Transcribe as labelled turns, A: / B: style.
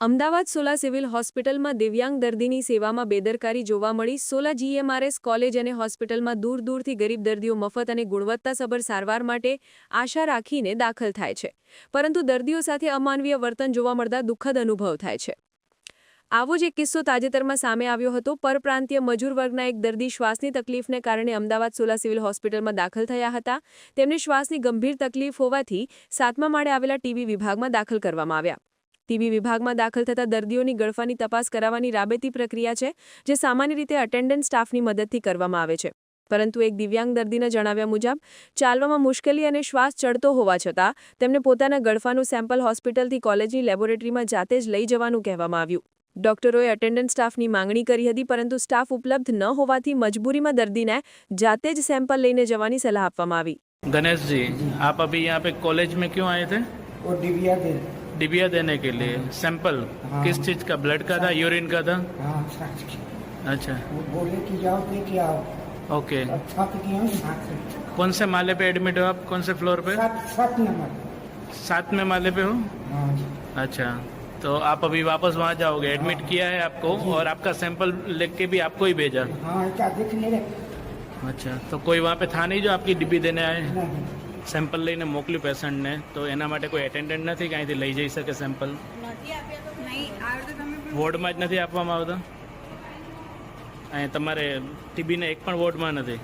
A: Ahmedabad Sola civil હોસ્પિટલમાં દિવ્યાંગ દર્દીની સેવામાં બેદરકારી જોવા મળી. સોલા જીએમઆરએસ કોલેજ અને હોસ્પિટલમાં દૂર દૂરથી ગરીબ દર્દીઓ મફત અને ગુણવત્તાસભર સારવાર માટે આશા રાખીને દાખલ થાય છે. પરંતુ દર્દીઓ સાથે અમાનવીય વર્તન જોવા મળતા દુઃખદ અનુભવ થાય છે. આવો જ એક કિસ્સો તાજેતરમાં સામે આવ્યો હતો. પરપ્રાંતીય મજૂર વર્ગના એક દર્દી શ્વાસની તકલીફને કારણે અમદાવાદ સોલા સિવિલ હોસ્પિટલમાં દાખલ થયા હતા. તેમને શ્વાસની ગંભીર તકલીફ હોવાથી સાતમા માળે આવેલા ટીવી વિભાગમાં દાખલ કરવામાં આવ્યા. ટીબી વિભાગમાં દાખલ થતા દર્દીઓની ગળફાની તપાસ કરાવવાની રાબેતી પ્રક્રિયા છે જે સામાન્ય રીતે અટેન્ડન્ટ સ્ટાફની મદદથી કરવામાં આવે છે પરંતુ એક દિવ્યાંગ દર્દીના જણાવ્યા મુજબ ચાલવામાં મુશ્કેલી અને શ્વાસ ચડતો હોવા છતાં તેમને પોતાના ગળફાનું સેમ્પલ હોસ્પિટલથી કોલેજની લેબોરેટરીમાં જાતે જ લઈ જવાનું કહેવામાં આવ્યું ડોક્ટરોએ અટેન્ડન્ટ સ્ટાફની માંગણી કરી હતી પરંતુ સ્ટાફ ઉપલબ્ધ ન હોવાથી મજબૂરીમાં દર્દીને જાતે જ સેમ્પલ લઈને જવાની સલાહ આપવામાં આવી
B: गणेश जी आप अभी यहाँ पे कॉलेज में क्यों आए थे
C: वो डिबिया दे
B: डिबिया देने के लिए सैंपल
C: हाँ।
B: किस चीज़ का? ब्लड का था यूरिन का था? अच्छा।
C: बोले कि जाओ आओ।
B: ओके। कौन से माले पे एडमिट हो आप? कौन से फ्लोर पे?
C: सात नंबर।
B: माले पे हो? अच्छा तो आप अभी वापस वहाँ जाओगे एडमिट किया है आपको और आपका सैंपल लेके के भी आपको ही भेजा।
C: हाँ,
B: अच्छा तो कोई वहाँ पे था नहीं जो आपकी डिब्बी देने
C: आए?
B: સેમ્પલ લઈને મોકલ્યું પેશન્ટને તો એના માટે કોઈ એટેન્ડન્ટ નથી કે અહીંથી લઈ જઈ શકે સેમ્પલ વોર્ડમાં જ નથી આપવામાં આવતા? અહીં તમારે ટીબીને એક પણ વોર્ડમાં નથી?